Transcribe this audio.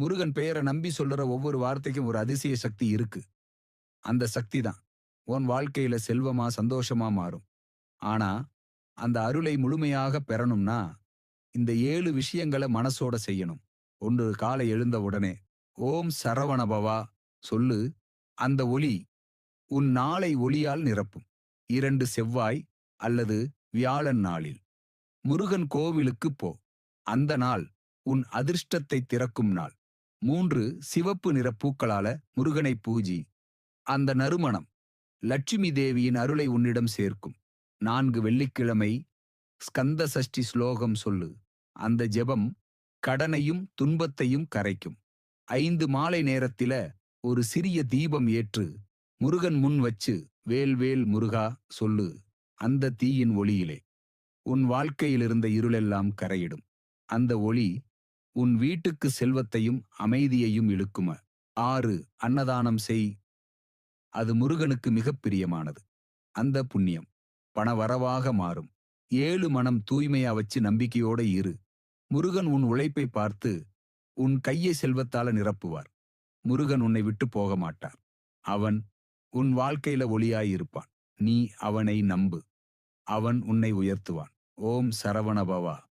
முருகன் பெயரை நம்பி சொல்லுற ஒவ்வொரு வார்த்தைக்கும் ஒரு அதிசய சக்தி இருக்கு. அந்த சக்தி தான். உன் வாழ்க்கையில செல்வமா சந்தோஷமா மாறும். ஆனா அந்த அருளை முழுமையாக பெறணும்னா இந்த ஏழு விஷயங்களை மனசோட செய்யணும். ஒன்று காலை எழுந்த உடனே ஓம் சரவணபவா சொல்லு அந்த ஒளி உன் நாளை ஒளியால் நிரப்பும். இரண்டு செவ்வாய் அல்லது வியாழன் நாளில். முருகன் கோவிலுக்கு போ. அந்த நாள் உன் அதிர்ஷ்டத்தை திறக்கும் நாள். மூன்று சிவப்பு நிற பூக்களால முருகனை பூஜி. அந்த நறுமணம் லட்சுமி தேவியின் அருளை உன்னிடம் சேர்க்கும். நான்கு வெள்ளிக்கிழமை ஸ்கந்த சஷ்டி ஸ்லோகம் சொல்லு. அந்த ஜெபம் கடனையும் துன்பத்தையும் கரைக்கும். ஐந்து மாலை நேரத்தில ஒரு சிறிய தீபம் ஏற்று முருகன் முன் வச்சு வேல் வேல் முருகா சொல்லு. அந்த தீயின் ஒளியிலே உன் வாழ்க்கையிலிருந்த இருளெல்லாம் கரையிடும். அந்த ஒளி உன் வீட்டுக்கு செல்வத்தையும் அமைதியையும் இழுக்கும. ஆறு அன்னதானம் செய். அது முருகனுக்கு மிகப் பிரியமானது. அந்த புண்ணியம் பணவரவாக மாறும். ஏழு மனம் தூய்மையா வச்சு நம்பிக்கையோட இரு. முருகன் உன் உழைப்பை பார்த்து உன் கையை செல்வத்தால நிரப்புவார். முருகன் உன்னை விட்டு போக மாட்டார். அவன் உன் வாழ்க்கையில ஒளியாயிருப்பான் நீ அவனை நம்பு. அவன் உன்னை உயர்த்துவான். ஓம் சரவணபவா.